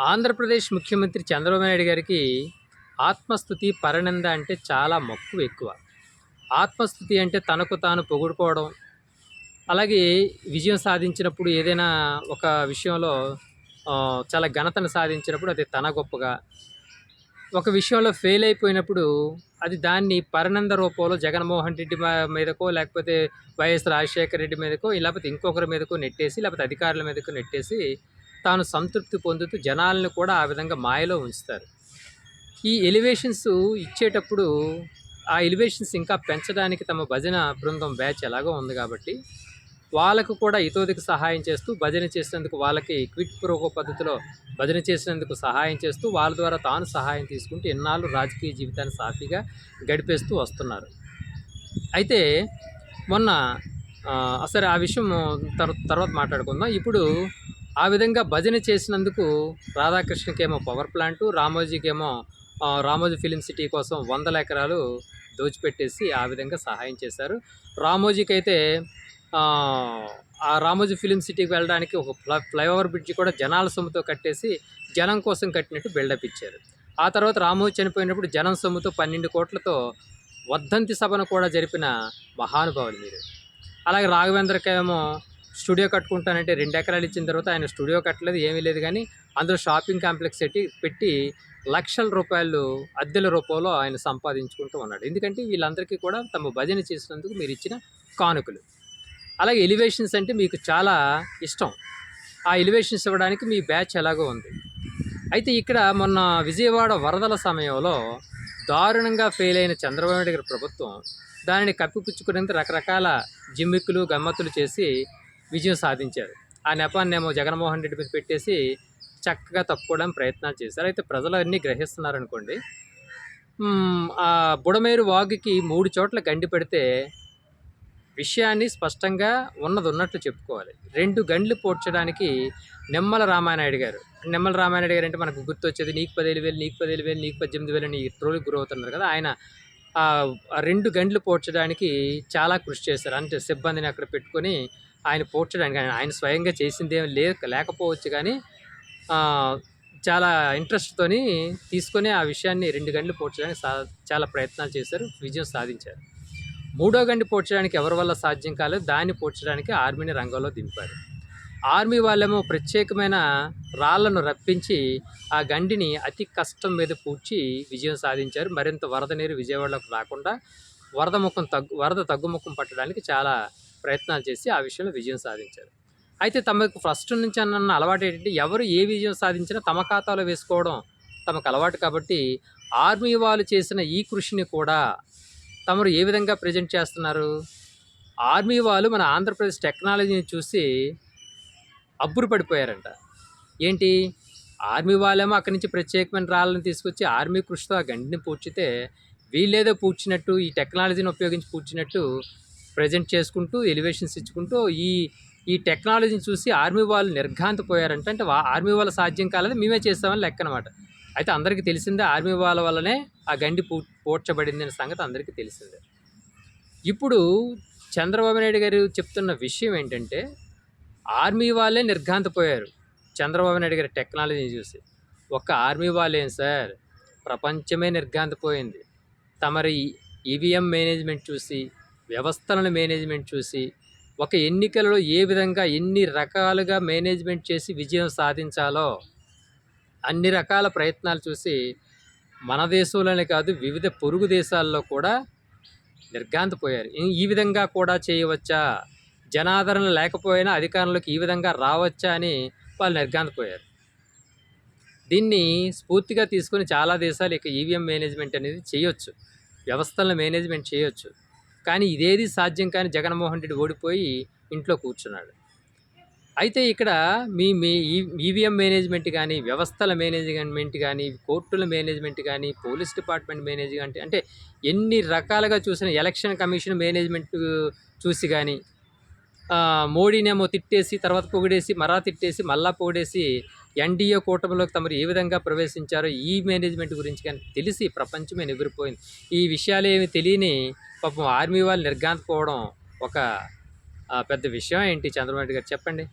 ఆంధ్రప్రదేశ్ ముఖ్యమంత్రి చంద్రబాబు నాయుడు గారికి ఆత్మస్థుతి పరనింద అంటే చాలా మక్కువ ఎక్కువ ఆత్మస్థుతి అంటే తనకు తాను పొగుడుకోవడం అలాగే విజయం సాధించినప్పుడు ఏదైనా ఒక విషయంలో చాలా ఘనతను సాధించినప్పుడు అది తన గొప్పగా. ఒక విషయంలో ఫెయిల్ అయిపోయినప్పుడు అది దాన్ని పరనంద రూపంలో జగన్మోహన్ రెడ్డి మీదకో లేకపోతే వైఎస్ రాజశేఖర రెడ్డి మీదకో లేకపోతే ఇంకొకరి మీదకో నెట్టేసి లేకపోతే అధికారుల మీదకో నెట్టేసి తాను సంతృప్తి పొందుతూ జనాలను కూడా ఆ విధంగా మాయలో ఉంచుతారు. ఈ ఎలివేషన్స్ ఇచ్చేటప్పుడు ఆ ఎలివేషన్స్ ఇంకా పెంచడానికి తమ భజన బృందం బ్యాచ్ ఎలాగో ఉంది కాబట్టి వాళ్ళకు కూడా ఇతోదికి సహాయం చేస్తూ భజన చేసినందుకు వాళ్ళకి క్విట్ ప్రోగో పద్ధతిలో భజన చేసినందుకు సహాయం చేస్తూ వాళ్ళ ద్వారా తాను సహాయం తీసుకుంటూ ఎన్నాళ్ళు రాజకీయ జీవితాన్ని సాఫీగా గడిపేస్తూ వస్తున్నారు. అయితే మొన్న సరే ఆ విషయం తర్వాత మాట్లాడుకుందాం. ఇప్పుడు ఆ విధంగా భజన చేసినందుకు రాధాకృష్ణకేమో పవర్ ప్లాంటు రామోజీకేమో రామోజీ ఫిలిం సిటీ కోసం వందల ఎకరాలు దోచిపెట్టేసి ఆ విధంగా సహాయం చేశారు. రామోజీకి అయితే ఆ, రామోజీ ఫిలిం సిటీకి వెళ్ళడానికి ఒక ఫ్లైఓవర్ బ్రిడ్జ్ కూడా జనాల సొమ్ముతో కట్టేసి జనం కోసం కట్టినట్టు బిల్డప్ ఇచ్చారు. ఆ తర్వాత రామోజీ చనిపోయినప్పుడు జనం సొమ్ముతో పన్నెండు కోట్లతో వర్ధంతి సభను కూడా జరిపిన మహానుభావులు మీరు. అలాగే రాఘవేంద్రకేమో స్టూడియో కట్టుకుంటానంటే రెండు ఎకరాలు ఇచ్చిన తర్వాత ఆయన స్టూడియో కట్టలేదు ఏమీ లేదు. కానీ అందులో షాపింగ్ కాంప్లెక్స్ పెట్టి పెట్టి లక్షల రూపాయలు అద్దెల రూపంలో ఆయన సంపాదించుకుంటూ ఉన్నాడు. ఎందుకంటే వీళ్ళందరికీ కూడా తమ భజన చేసినందుకు మీరు ఇచ్చిన కానుకలు. అలాగే ఎలివేషన్స్ అంటే మీకు చాలా ఇష్టం. ఆ ఎలివేషన్స్ ఇవ్వడానికి మీ బ్యాచ్ ఎలాగో ఉంది. అయితే ఇక్కడ మొన్న విజయవాడ వరదల సమయంలో దారుణంగా ఫెయిల్ అయిన చంద్రబాబు నాయుడు గారి ప్రభుత్వం దానిని కప్పిపుచ్చుకునేందుకు రకరకాల జిమ్మిక్కులు గమ్మత్తులు చేసి విజయం సాధించారు. ఆ నెపాన్నేమో జగన్మోహన్ రెడ్డి మీద పెట్టేసి చక్కగా తప్పుకోవడానికి ప్రయత్నాలు చేశారు. అయితే ప్రజలు అన్నీ గ్రహిస్తున్నారనుకోండి ఆ బుడమేరు వాగుకి మూడు చోట్ల గండి పెడితే విషయాన్ని స్పష్టంగా ఉన్నది ఉన్నట్లు చెప్పుకోవాలి. రెండు గండ్లు పోడ్చడానికి నిమ్మల రామానాయుడు గారు నిమ్మల రామానాయుడు గారు అంటే మనకు గుర్తొచ్చేది నీకు పదిహేను వేలు నీకు పదిహేను వేలు నీకు పద్దెనిమిది వేలు అని ట్రోల్కి గురవుతున్నారు కదా ఆయన రెండు గంటలు పోడ్చడానికి చాలా కృషి చేశారు. అంటే సిబ్బందిని అక్కడ పెట్టుకొని ఆయన పోడ్చడానికి ఆయన ఆయన స్వయంగా చేసింది ఏం లే లేకపోవచ్చు కానీ చాలా ఇంట్రెస్ట్తోని తీసుకొని ఆ విషయాన్ని రెండు గంటలు పోడ్చడానికి సా చాలా ప్రయత్నాలు చేశారు విజయం సాధించారు. మూడో గంట పోడ్చడానికి ఎవరి వల్ల సాధ్యం కాలేదు దాన్ని పోడ్చడానికి ఆర్మీని రంగంలో దింపారు. ఆర్మీ వాళ్ళేమో ప్రత్యేకమైన రాళ్ళను రప్పించి ఆ గండిని అతి కష్టం మీద పూడ్చి విజయం సాధించారు. మరింత వరద నీరు విజయవాడలోకి రాకుండా వరద ముఖం తగ్గు వరద తగ్గుముఖం పట్టడానికి చాలా ప్రయత్నాలు చేసి ఆ విషయంలో విజయం సాధించారు. అయితే తమకు ఫస్ట్ నుంచి అన్న అలవాటు ఏంటంటే ఎవరు ఏ విజయం సాధించినా తమ ఖాతాలో వేసుకోవడం తమకు అలవాటు కాబట్టి ఆర్మీ వాళ్ళు చేసిన ఈ కృషిని కూడా తమరు ఏ విధంగా ప్రజెంట్ చేస్తున్నారు? ఆర్మీ వాళ్ళు మన ఆంధ్రప్రదేశ్ టెక్నాలజీని చూసి అబ్బురు పడిపోయారంట. ఏంటి? ఆర్మీ వాళ్ళేమో అక్కడి నుంచి ప్రత్యేకమైన రాళ్ళని తీసుకొచ్చి ఆర్మీ కృషితో ఆ గండిని పూడ్చితే వీళ్ళేదో పూడ్చినట్టు ఈ టెక్నాలజీని ఉపయోగించి పూడ్చినట్టు ప్రజెంట్ చేసుకుంటూ ఎలివేషన్స్ ఇచ్చుకుంటూ ఈ ఈ టెక్నాలజీని చూసి ఆర్మీ వాళ్ళు నిర్ఘాంతపోయారంట. అంటే ఆర్మీ వాళ్ళ సాధ్యం కాలేదు మేమే చేస్తామని లెక్క అనమాట అయితే అందరికీ తెలిసిందే ఆర్మీ వాళ్ళ వల్లనే ఆ గండి పూ పూడ్చబడింది అనే సంగతి అందరికీ తెలిసిందే. ఇప్పుడు చంద్రబాబు నాయుడు గారు చెప్తున్న విషయం ఏంటంటే ఆర్మీ వాళ్ళే నిర్ఘాంతపోయారు చంద్రబాబు నాయుడు గారి టెక్నాలజీని చూసి. ఒక్క ఆర్మీ వాళ్ళేం సార్? ప్రపంచమే నిర్ఘాంతపోయింది. తమరి ఈవీఎం మేనేజ్మెంట్ చూసి వ్యవస్థలను మేనేజ్మెంట్ చూసి ఒక ఎన్నికలలో ఏ విధంగా ఎన్ని రకాలుగా మేనేజ్మెంట్ చేసి విజయం సాధించాలో అన్ని రకాల ప్రయత్నాలు చూసి మన దేశంలోనే కాదు వివిధ పొరుగు దేశాల్లో కూడా నిర్ఘాంతపోయారు. ఈ- ఈ విధంగా కూడా చేయవచ్చా? జనాదరణ లేకపోయినా అధికారంలోకి ఈ విధంగా రావచ్చా అని వాళ్ళు నిర్ఘాంతపోయారు. దీన్ని స్ఫూర్తిగా తీసుకొని చాలా దేశాలు ఇక ఈవీఎం మేనేజ్మెంట్ అనేది చేయొచ్చు. వ్యవస్థలను మేనేజ్మెంట్ చేయొచ్చు. కానీ ఇదేది సాధ్యం కానీ జగన్మోహన్ రెడ్డి ఓడిపోయి ఇంట్లో కూర్చున్నాడు. అయితే ఇక్కడ మీ మీ ఈవీఎం మేనేజ్మెంట్ కానీ వ్యవస్థల మేనేజ్మెంట్ కానీ కోర్టుల మేనేజ్మెంట్ కానీ పోలీస్ డిపార్ట్మెంట్ మేనేజ్మెంట్ అంటే ఎన్ని రకాలుగా చూసిన ఎలక్షన్ కమిషన్ మేనేజ్మెంట్ చూసి కానీ మోడీనేమో తిట్టేసి తర్వాత పొగిడేసి మరా తిట్టేసి మళ్ళా పొగిడేసి ఎన్డీఏ కూటమిలోకి తమరు ఏ విధంగా ప్రవేశించారో ఈ మేనేజ్మెంట్ గురించి కానీ తెలిసి ప్రపంచమే ఎగురిపోయింది. ఈ విషయాలు ఏమి తెలియని పాపం ఆర్మీ వాళ్ళు నిర్గాంతపోవడం ఒక పెద్ద విషయం ఏంటి చంద్రబాబు నాయుడు గారు? చెప్పండి.